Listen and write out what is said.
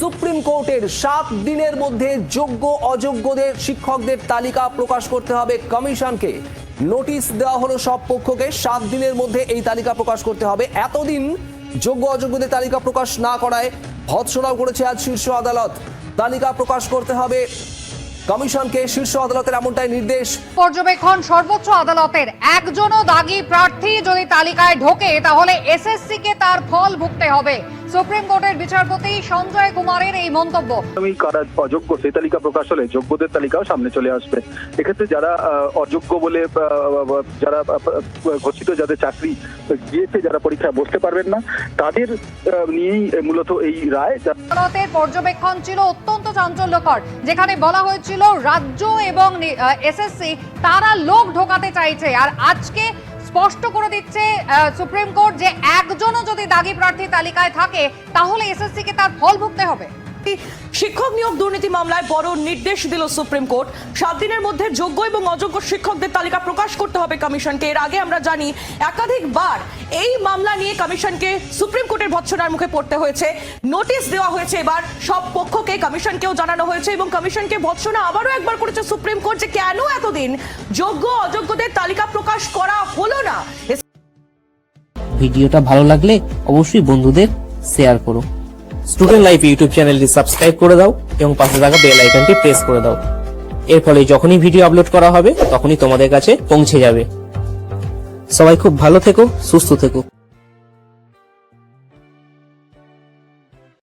Supreme কোর্টের সাত দিনের মধ্যে যোগ্য অযোগ্যদের শিক্ষকদের তালিকা প্রকাশ করতে হবে কমিশনকে। নোটিশ দেওয়া হলো সব পক্ষকে, সাত দিনের মধ্যে এই তালিকা প্রকাশ করতে হবে। এতদিন যোগ্য অযোগ্যদের তালিকা প্রকাশ না করায় ভৎসনাও করেছে আজ শীর্ষ আদালত। তালিকা প্রকাশ করতে হবে কমিশনকে, শীর্ষ আদালতের এমনটাই নির্দেশ। পর্যবেক্ষণ, সর্বোচ্চ আদালতের একজনও দাগি প্রার্থী যদি তালিকায় ঢোকে, তাহলে এসএসসি কে তার ফল ভুগতে হবে। সুপ্রিম কোর্টের বিচারপতি সঞ্জয় কুমারের এই মন্তব্য। আমি কারা অযোগ্য সেই তালিকা প্রকাশ হলে যোগ্যদের তালিকাও সামনে চলে আসবে। এক্ষেত্রে যারা অযোগ্য বলে যারা ঘোষিত যাদের চাকরি গিয়েছে যারা পরীক্ষায় বসতে পারবেন না তাদের নিয়েই মূলত এই রায় আদালতের পর্যবেক্ষণ ছিল অত্যন্ত চাঞ্চল্যকর যেখানে বলা হয়েছিল রাজ্য এবং এসএসসি তারা লোক ঢোকাতে চাইছে। আর আজকে স্পষ্ট করে দিচ্ছে সুপ্রিম কোর্ট যে একজনও যদি দাগি প্রার্থী তালিকায় থাকে, তাহলে এসএসসি কে তার ফল ভুগতে হবে। শিক্ষক নিয়োগ দুর্নীতি মামলায় বড় নির্দেশ দিল সুপ্রিম কোর্ট। সাত দিনের মধ্যে যোগ্য এবং অযোগ্য শিক্ষকদের তালিকা প্রকাশ করতে হবে কমিশনকে। এর আগে আমরা জানি, একাধিকবার এই মামলা নিয়ে কমিশনকে সুপ্রিম কোর্টের ভৎসনার মুখে পড়তে হয়েছে। নোটিশ দেওয়া হয়েছে এবার, সব পক্ষকে, কমিশনকেও জানানো হয়েছে এবং কমিশনকে ভৎসনা আবারও একবার করেছে সুপ্রিম কোর্ট যে কেন এতদিন যোগ্য, অযোগ্যদের ভিডিওটা ভালো লাগলে অবশ্যই বন্ধুদের শেয়ার করো। স্টুডেন্ট লাইফ ইউটিউব চ্যানেলটি সাবস্ক্রাইব করে দাও এবং পাশে থাকা বেল আইকনটি প্রেস করে দাও। এর ফলে যখনই ভিডিও আপলোড করা হবে, তখনই তোমাদের কাছে পৌঁছে যাবে। সবাই খুব ভালো থেকো, সুস্থ থেকো।